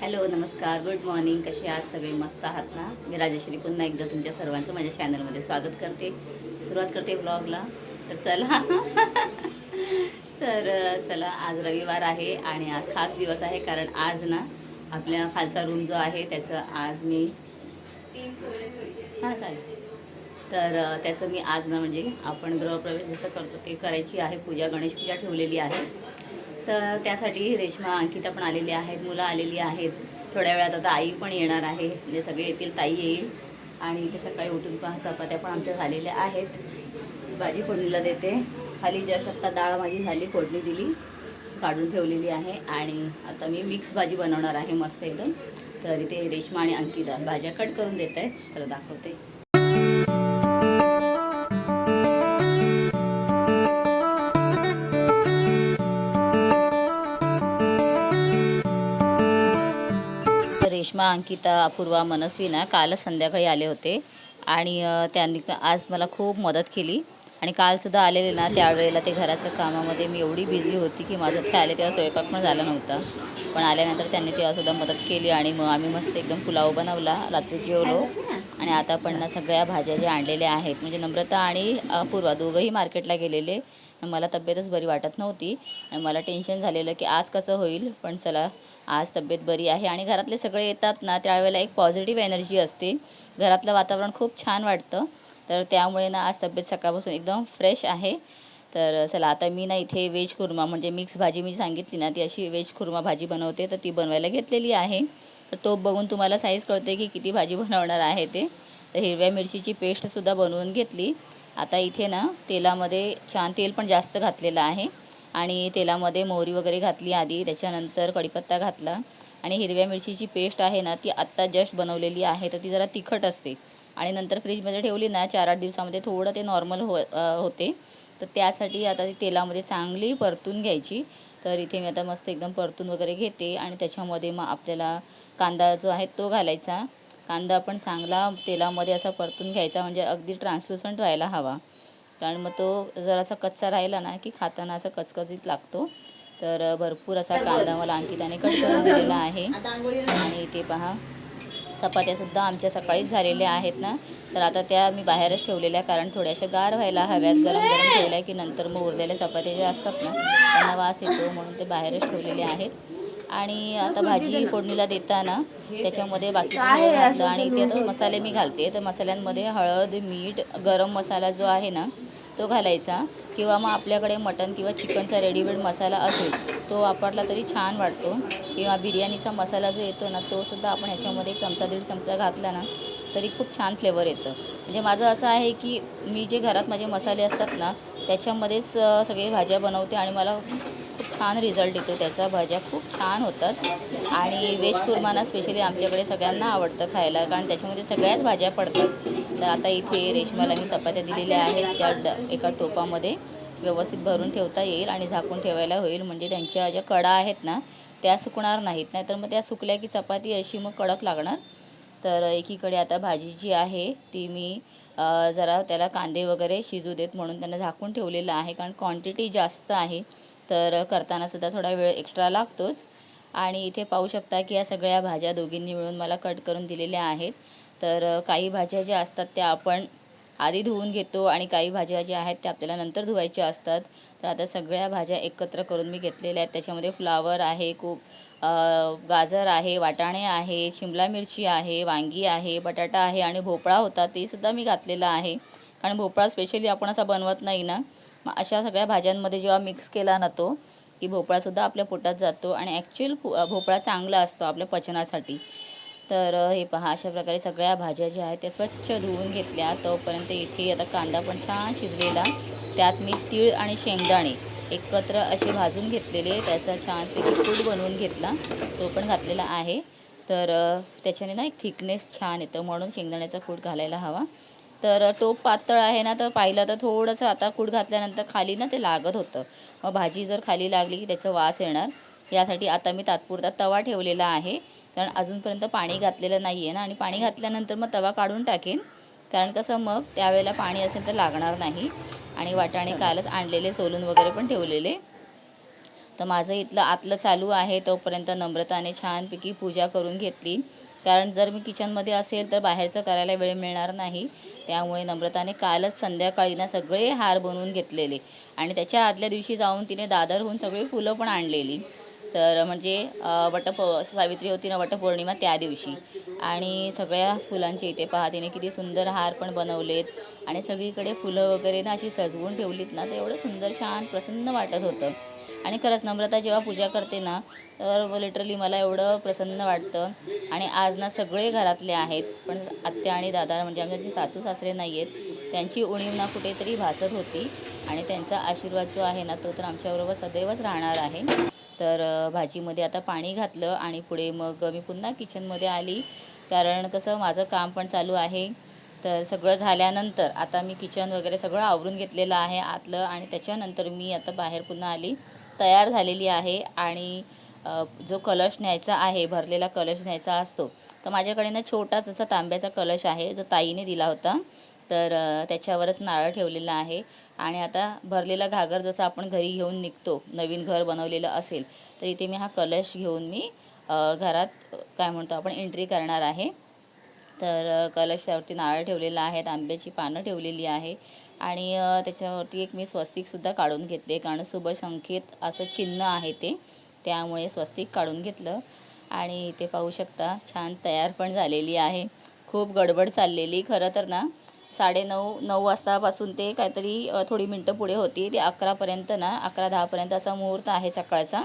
Hello नमस्कार. Good morning कसे आहात सगळे? मस्त आहात ना? मी राजश्री. पुन्हा एकदा तुमच्या सर्वांचं माझ्या चॅनलमध्ये स्वागत करते. सुरुवात करते ब्लॉगला तर चला. तर चला आज रविवार आहे आणि आज खास दिवस आहे कारण आज ना आपल्या खालचा रूम जो आहे त्याचं आज मी हां चालेल. तर त्याचं मी आज ना म्हणजे आपण गृहप्रवेश जसं करतो ते करायची आहे. पूजा गणेश पूजा ठेवलेली आहे. तर त्यासाठी रेश्मा अंकिता पण आलेली आहेत मुलं आलेली आहेत. थोड्या वेळात आता आई पण येणार आहे. म्हणजे सगळे येतील ताई येईल. आणि इथे सकाळी उठून पहा चपात्या पण आमच्या झालेल्या आहेत. भाजी फोडणीला देते. खाली जस्ट आत्ता डाळ माझी झाली फोडणी दिली काढून ठेवलेली आहे. आणि आता मी मिक्स भाजी बनवणार आहे मस्त एकदम. तर इथे रेश्मा आणि अंकिता भाज्या कट करून देत आहेत चला दाखवते. सुषमा अंकिता अपूर्वा मनस्वी ना कालच संध्याकाळी आले होते. आणि त्यांनी आज मला खूप मदत केली. आणि कालसुद्धा आलेले ना त्यावेळेला ते घराच्या कामामध्ये मी एवढी बिझी होती की माझं ते आले तेव्हा स्वयंपाक पण झाला नव्हता. पण आल्यानंतर त्यांनी तेव्हासुद्धा मदत केली आणि मग आम्ही मस्त एकदम पुलाव बनवला रात्री जेवलो. आणि आता पण ना सगळ्या भाज्या ज्या आणलेल्या आहेत म्हणजे नम्रता आणि अपूर्वा दोघंही मार्केटला गेलेले. मला तब्येतच बरी वाटत नव्हती. आणि मला टेन्शन झालेलं की आज कसं होईल पण चला आज तब्येत बरी आहे. आणि घरातले सगळे येतात ना त्यावेळेला एक पॉझिटिव्ह एनर्जी असते. घरातलं वातावरण खूप छान वाटतं. तर त्यामुळे ना आज तब्येत सकाळपासून एकदम फ्रेश आहे. तर चला आता मी ना इथे व्हेज कुर्मा म्हणजे मिक्स भाजी मी सांगितली ना ती अशी व्हेज कुर्मा भाजी बनवते. तर ती बनवायला घेतलेली आहे. तर टोप बघून तुम्हाला साईज कळते की किती भाजी बनवणार आहे ते. तर हिरव्या मिरचीची पेस्टसुद्धा बनवून घेतली. आता इथे ना तेलामध्ये छान तेल पण जास्त घातलेलं आहे. आणि तेलामध्ये मोहरी वगैरे घातली आधी त्याच्यानंतर कढीपत्ता घातला. आणि हिरव्या मिरचीची पेस्ट आहे ना ती आत्ता जस्ट बनवलेली आहे. तर ती जरा तिखट असते. आणि नंतर फ्रीजमध्ये ठेवली ना चार आठ दिवसामध्ये थोडं ते नॉर्मल हो होते. तर त्यासाठी आता ती तेलामध्ये चांगली परतून घ्यायची. तर इथे मी आता मस्त एकदम परतून वगैरे घेते आणि त्याच्यामध्ये मग आपल्याला कांदा जो आहे तो घालायचा. कांदा पण चांगला तेलामध्ये असा परतून घ्यायचा म्हणजे अगदी ट्रान्सलुसंट व्हायला हवा. कारण मग तो जरासा कच्चा राहिला ना की खाताना असा कचकचीत लागतो. तर भरपूर असा कांदा मला अंकिताने कट करून दिलेला आहे. आणि इथे पहा. चपात्यासुद्धा आमच्या सकाळीच झालेल्या आहेत ना. तर आता त्या मी बाहेरच ठेवलेल्या कारण थोड्याशा गार व्हायला हव्यात गरम गरम ठेवल्या की नंतर मग उरलेल्या चपात्या ज्या असतात ना त्यांना वास येतो म्हणून ते बाहेरच ठेवलेले आहेत. आणि आता भाजी फोडणीला देताना त्याच्यामध्ये बाकी आणि इथे मसाले मी घालते. तर मसाल्यांमध्ये हळद मीठ गरम मसाला जो आहे ना तो घालायचा. किंवा मग आपल्याकडे मटन किंवा चिकनचा रेडीमेड मसाला असेल तो वापरला तरी छान वाटतो. किंवा बिर्याणीचा मसाला जो येतो ना तोसुद्धा आपण ह्याच्यामध्ये चमचा दीड चमचा घातला ना तरी खूप छान फ्लेवर येतं. म्हणजे माझं असं आहे की मी जे घरात माझे मसाले असतात ना त्याच्यामध्येच सगळे भाज्या बनवते आणि मला खूप छान रिझल्ट येतो. त्याचा भाज्या खूप छान होतात आणि व्हेज कुर्माना स्पेशली आमच्याकडे सगळ्यांना आवडतं खायला कारण त्याच्यामध्ये सगळ्याच भाज्या पडतात. तर आता इथे रेशमाला मी चपात्या दिलेल्या आहेत. त्या ड एका टोपामध्ये व्यवस्थित भरून ठेवता येईल आणि झाकून ठेवायला होईल. म्हणजे त्यांच्या ज्या कडा आहेत ना त्या सुकणार नाहीत. नाहीतर मग त्या सुकल्या की चपाती अशी मग कडक लागणार. तर एकीकडे आता भाजी जी आहे ती मी जरा त्याला कांदे वगैरे शिजू देत म्हणून त्यांना झाकून ठेवलेलं आहे. कारण क्वांटिटी जास्त आहे. तर करतानासुद्धा थोडा वेळ एक्स्ट्रा लागतोच. आणि इथे पाहू शकता की या सगळ्या भाज्या दोघींनी मिळून मला कट करून दिलेल्या आहेत. तर काही भाज्या ज्या असतात त्या आपण आधी धुवून घेतो आणि काही भाज्या ज्या आहेत त्या आपल्याला नंतर धुवायच्या असतात. तर आता सगळ्या भाज्या एकत्र करून मी घेतलेल्या आहेत. त्याच्यामध्ये फ्लावर आहे खूप गाजर आहे वाटाणे आहे शिमला मिरची आहे वांगी आहे बटाटा आहे आणि भोपळा होता तेसुद्धा मी घातलेला आहे. कारण भोपळा स्पेशली आपण असा बनवत नाही ना. मग अशा सगळ्या भाज्यांमध्ये जेव्हा मिक्स केला ना तो की भोपळासुद्धा आपल्या पोटात जातो आणि ॲक्च्युअल भोपळा चांगला असतो आपल्या पचनासाठी. तर हे पहा अशा प्रकारे सगळ्या भाज्या ज्या आहेत त्या स्वच्छ धुवून घेतल्या. तोपर्यंत इथे आता कांदा पण छान शिजलेला. त्यात मी तीळ आणि शेंगदाणे एकत्र असे भाजून घेतलेले. त्याचा छानपैकी कूट बनवून घेतला. तो पण घातलेला आहे. तर त्याच्याने ना एक थिकनेस छान येतं. म्हणून शेंगदाण्याचा कूट घालायला हवा. तर तो टोप पातळ आहे ना तर पाहिलं तर थोडंसं आता कूट घातल्यानंतर खाली ना ते लागत होतं. मग भाजी जर खाली लागली की त्याचा वास येणार. यासाठी आता मी तात्पुरता तवा ठेवलेला आहे. कारण अजूनपर्यंत पाणी घातलेलं नाही आहे ना. आणि पाणी घातल्यानंतर मग तवा काढून टाकेन. कारण कसं मग त्यावेळेला पाणी असेल तर लागणार नाही. आणि वाटाणे कालच आणलेले सोलून वगैरे पण ठेवलेले. तर माझं इथलं आतलं चालू आहे. तोपर्यंत नम्रताने छानपैकी पूजा करून घेतली. कारण जर मी किचनमध्ये असेल तर बाहेरचं करायला वेळ मिळणार नाही. त्यामुळे नम्रताने कालच संध्याकाळी ना सगळे हार बनवून घेतलेले. आणि त्याच्या आदल्या दिवशी जाऊन तिने दादरहून सगळी फुलं पण आणलेली. तर म्हणजे वटप सावित्री होती ना वटपौर्णिमा त्या दिवशी. आणि सगळ्या फुलांचे इथे पहा तिने किती सुंदर हार पण बनवलेत. आणि सगळीकडे फुलं वगैरे ना अशी सजवून ठेवलीत ना तर एवढं सुंदर छान प्रसन्न वाटत होतं. आणि खरंच नम्रता जेव्हा पूजा करते ना तर लिटरली मला एवढं प्रसन्न वाटतं. आणि आज ना सगळे घरातले आहेत पण आत्या आणि दादा म्हणजे आमच्या जे सासू सासरे नाही आहेत त्यांची उणीव ना कुठेतरी भासत होती. आणि त्यांचा आशीर्वाद जो आहे ना तो तर आमच्याबरोबर सदैवच राहणार आहे. तर भाजीमध्ये आता पाणी घातलं आणि पुढे मग मी पुन्हा किचनमध्ये आली. कारण कसं माझं काम पण चालू आहे. तर सगळं झाल्यानंतर आता मी किचन वगैरे सगळं आवरून घेतलेलं आहे आतलं आणि त्याच्यानंतर मी आता बाहेर पुन्हा आली. तयार झालेली आहे आणि जो कलश न्यायचा आहे भरलेला कलश न्यायचा असतो. तर माझ्याकडे ना छोटाच असा तांब्याचा कलश आहे जो ताईने दिला होता. तर त्याच्यावरच नारळ ठेवलेला आहे. आणि आता भरलेला घागर जसं आपण घरी घेऊन निघतो नवीन घर बनवलेलं असेल तर इथे मी हा कलश घेऊन मी घरात काय म्हणतो आपण एंट्री करणार आहे. तर कलशावरती नारळ ठेवलेला आहे आंब्याची पानं ठेवलेली आहे. आणि त्याच्यावरती एक मी स्वस्तिकसुद्धा काढून घेतले कारण शुभ संकेत असं चिन्ह आहे ते. त्यामुळे स्वस्तिक काढून घेतलं. आणि इथे पाहू शकता छान तयार पण झालेली आहे. खूप गडबड चाललेली खरं तर ना. साडेनऊ नऊ वाजतापासून ते काहीतरी थोडी मिनटं पुढे होती. ते अकरापर्यंत ना अकरा दहापर्यंत असा मुहूर्त आहे सकाळचा.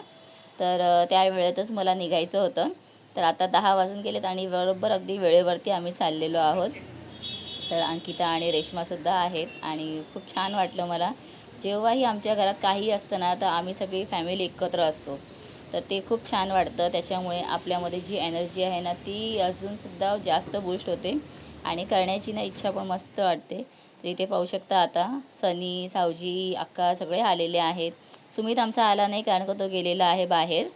तर त्या वेळेतच मला निघायचं होतं. तर आता दहा वाजून गेलेत आणि बरोबर अगदी वेळेवरती आम्ही चाललेलो आहोत. तर अंकिता आणि रेश्मासुद्धा आहेत आणि खूप छान वाटलं मला. जेव्हाही आमच्या घरात काही असतं ना तर आम्ही सगळी फॅमिली एकत्र असतो. तर ते खूप छान वाटतं. त्याच्यामुळे आपल्यामध्ये जी एनर्जी आहे ना ती अजूनसुद्धा जास्त बूस्ट होते. आणि करण्याची ना इच्छा पण मस्त वाटते. तर इथे पाहू शकता आता सनी सावजी अक्का सगळे आलेले आहेत. सुमित आमचा आला नाही कारण का तो गेलेला आहे बाहेर.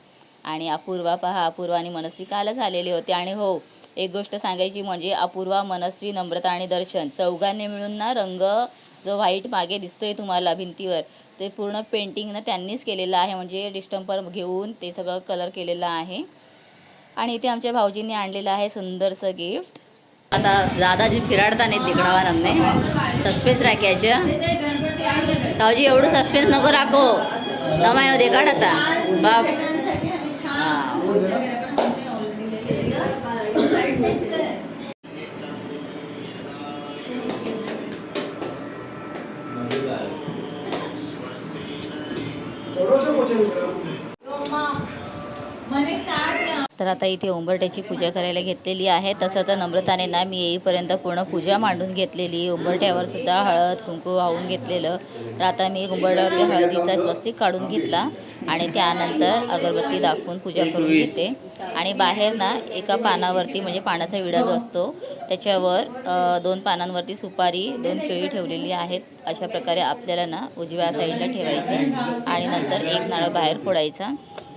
आणि अपूर्वा पहा अपूर्वा आणि मनस्वी कालच आलेले होते. आणि हो एक गोष्ट सांगायची म्हणजे अपूर्वा मनस्वी नम्रता आणि दर्शन चौघांनी मिळून ना रंग जो व्हाईट मागे दिसतोय तुम्हाला भिंतीवर ते पूर्ण पेंटिंग ना त्यांनीच केलेलं आहे. म्हणजे डिस्टंपर घेऊन ते सगळं कलर केलेलं आहे. आणि इथे आमच्या भाऊजींनी आणलेलं आहे सुंदरसं गिफ्ट आता दादाजी फिराडता नाही तिकडावा रमने सस्पेन्स राखायचं. सावजी एवढं सस्पेन्स नको राखो. दमाय देखाड आता. बाप. तर आता इथे उंबरट्याची पूजा करायला घेतलेली आहे. तसं तर नम्रताने ना मी येईपर्यंत पूर्ण पूजा मांडून घेतलेली. उंबरट्यावर सुद्धा हळद कुंकू वाहून घेतलेलं. तर आता मी उंबरट्यावरती हळदीचा स्वस्तिक काढून घेतला आणि त्यानंतर अगरबत्ती दाखवून पूजा करून घेते. आणि बाहेर ना एका पानावरती म्हणजे पानाचा विडा जो असतो त्याच्यावर दोन पानांवरती सुपारी दोन केळी ठेवलेली आहेत. अशा प्रकारे आपल्याला ना उजव्या साईडला ठेवायचं आणि नंतर एक नाळ बाहेर फोडायचा.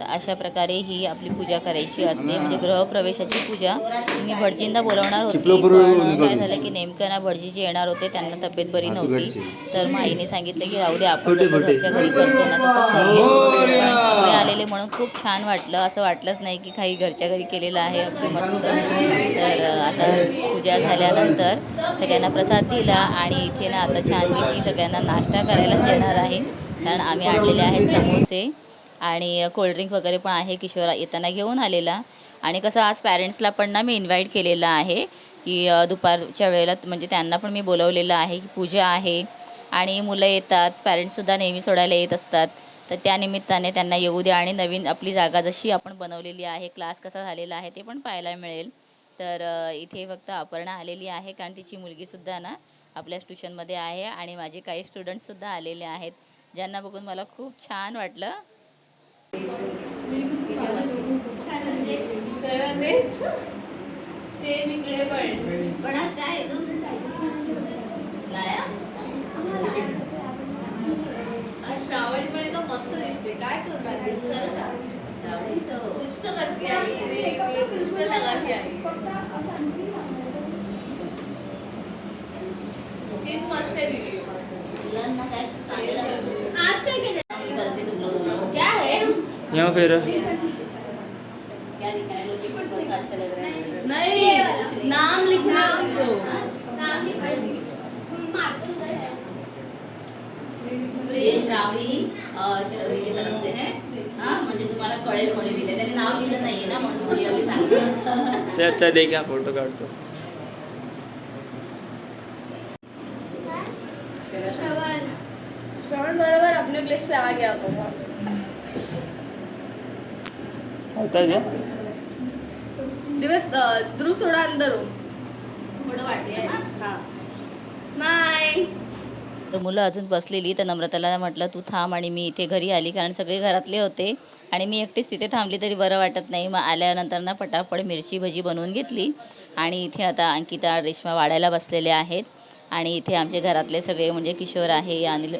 तर अशा प्रकारे ही आपली पूजा करायची असते. म्हणजे गृहप्रवेशाची पूजा. मी भटजींना बोलवणार होती पण काय झालं की नेमकं ना भटजी जे येणार होते त्यांना तब्येत बरी नव्हती. तर मग आईने सांगितलं की राहू दे आपण घरच्या घरी करतो ना तसंच करूया सगळे आलेले म्हणून खूप छान वाटलं. असं वाटलंच नाही की काही घरच्या घरी केलेलं आहे अगदी मस्त. तर आता पूजा झाल्यानंतर सगळ्यांना प्रसाद दिला आणि इथे ना आता छानपैकी सगळ्यांना नाश्ता करायला देणार आहे. कारण आम्ही आणलेले आहेत समोसे. आणि कोल्ड्रिंक वगैरे पण आहे किशोर येताना घेऊन आलेला. आणि कसं आज पॅरेंट्सला पण ना मी इन्व्हाइट केलेलं आहे की दुपारच्या वेळेला म्हणजे त्यांना पण मी बोलवलेलं आहे की पूजा आहे आणि मुलं येतात. पॅरेंट्ससुद्धा नेहमी सोडायला येत असतात. तर त्या निमित्ताने त्यांना येऊ द्या आणि नवीन आपली जागा जशी आपण बनवलेली आहे क्लास कसा झालेला आहे ते पण पाहायला मिळेल. तर इथे फक्त अपर्णा आलेली आहे कारण तिची मुलगीसुद्धा ना आपल्याच ट्युशनमध्ये आहे आणि माझे काही स्टुडंट्ससुद्धा आलेले आहेत. ज्यांना बघून मला खूप छान वाटलं. सेम इकडे पण पण आज काय आज श्रावणी पण एकदम मस्त दिसते काय करू लागते खरं सांग कुछ कुछ आई तीन मस्त आहे व्हिडिओ आज काय केलं क्या है यहाँ फिर? क्या दिखाना है मुझे कुछ बहुत अच्छा लग रहा है नहीं नाम लिखना उनको ये श्रावणी अं, शर्वरी की तरफ से है। हा म्हणजे तुम्हाला कळेल कोणी दिले त्याने नाव लिहिलं नाहीये ना म्हणून तुम्ही एवढी सांगते ते अच्छा देख यहाँ फोटो काढतो श्रवण बरोबर अपने प्लेस पे आ गया होगा है क्या दिवस ध्रुव थोड़ा अंदर हो. थोडं वाटते ना? हाँ. स्माइल तर मुलं अजून बसलेली तर नम्रताला म्हटलं तू थांब आणि मी इथे घरी आली. कारण सगळे घरातले होते आणि मी एकटीच तिथे थांबली तरी बरं वाटत नाही. मग आल्यानंतर ना पटापट मिरची भजी बनवून घेतली. आणि इथे आता अंकिता रेश्मा वाढायला बसलेले आहेत. आणि इथे आमचे घरातले सगळे म्हणजे किशोर आहे अनिल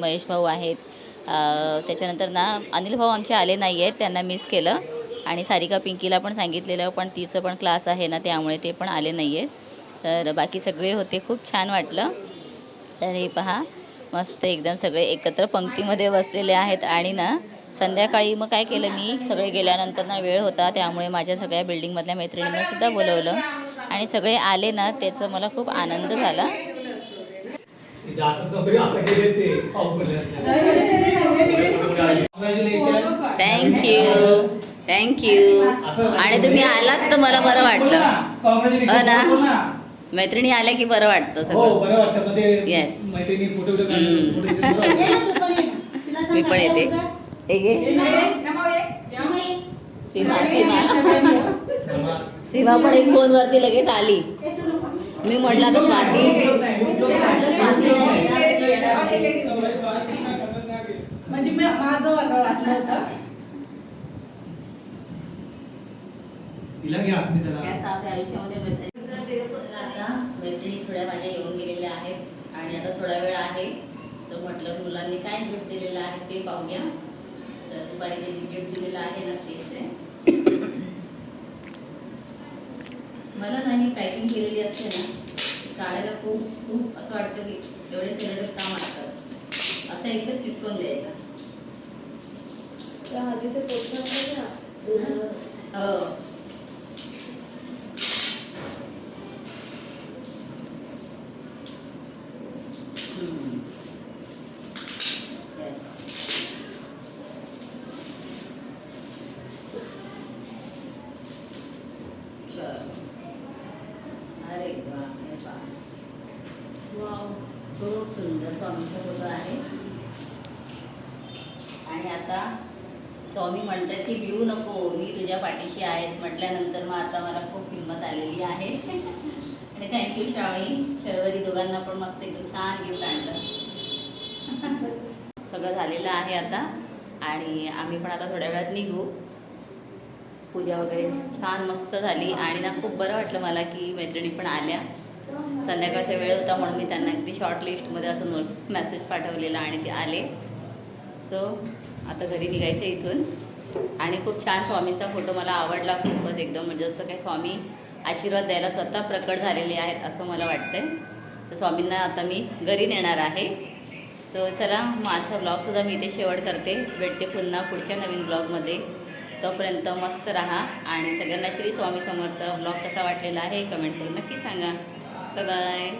महेश भाऊ आहेत. त्याच्यानंतर ना अनिल भाऊ आमचे आले नाही आहेत त्यांना मिस केलं. आणि सारिका पिंकीला पण सांगितलेलं पण तिचं पण क्लास आहे ना त्यामुळे ते पण आले नाही आहेत तर बाकी सगळे होते खूप छान वाटलं. तर हे पहा मस्त एकदम सगळे एकत्र पंक्तीमध्ये बसलेले आहेत. आणि ना संध्याकाळी मग काय केलं मी सगळे गेल्यानंतर ना वेळ होता त्यामुळे माझ्या सगळ्या बिल्डिंगमधल्या मैत्रिणींना सुद्धा बोलवलं. आणि सगळे आले ना त्याचा मला खूप आनंद झाला. थँक्यू थँक्यू आणि तुम्ही आलात तर मला बरं वाटलं. हो ना? मैत्रिणी आल्या की बरं वाटतं हो सगळं. बरं वाटतं. मध्ये Yes. मैत्रिणी फोटो बिटो काढायचं मी पण येते. हे घे. सीमा सीमा. सीमा पण एक फोनवरती लगेच आली. मी म्हटलं आता स्वाती स्वाती नाही येणार, ती येणार नाही. म्हणजे मी- माझं मला वाटलं होतं तिला घ्या अस्मिताला आयुष्यामध्ये मैत्रिणी. थोड्या माझ्या येऊन गेलेल्या आहेत आणि आता थोडा वेळ आहे. तर म्हटलं मुलांनी काय गिफ्ट दिलेलं आहे ते पाहूया. तर दुपारी जे गिफ्ट दिलेलं आहे ना तेच आहे मला नाही पॅकिंग केलेली असते ना काढायला खूप खूप असं वाटतं की एवढे सेलेक्ट काम असतात. असं एकदम चिटकून द्यायचं. हो हम्म. Yes. चलो. अरे वा अरे वा वाव खूप सुंदर स्वामीचा फोटो आहे आणि आता स्वामी म्हणतात की भिवू नको मी तुझ्या पाठीशी आहे. म्हटल्यानंतर मग आता मला खूप हिंमत आलेली आहे. आणि थँक्यू श्रावणी शर्वरी दोघांना पण मस्त एकदम छान गिफ्ट आणलं. सगळं झालेलं आहे आता. आणि आम्ही पण आता थोड्या वेळात निघू. पूजा वगैरे छान मस्त झाली. आणि ना खूप बरं वाटलं मला की मैत्रिणी पण आल्या. संध्याकाळचा वेळ होता म्हणून मी त्यांना अगदी शॉर्ट लिस्टमध्ये असं नोट मेसेज पाठवलेला आणि ते आले. सो आता घरी निघायचं इथून. आणि खूप छान स्वामींचा फोटो मला आवडला खूपच एकदम. म्हणजे जसं काही स्वामी आशीर्वाद द्यायला स्वतः प्रकट झालेले आहेत असं मला वाटतंय. तर स्वामींना आता मी घरी नेणार आहे. सो चला माझा ब्लॉगसुद्धा मी इथे शेवट करते. भेटते पुन्हा पुढच्या नवीन ब्लॉगमध्ये तोपर्यंत मस्त राहा आणि सगळ्यांना श्री स्वामी समर्थ. ब्लॉग कसा वाटलेला आहे कमेंट करून नक्की सांगा. बाय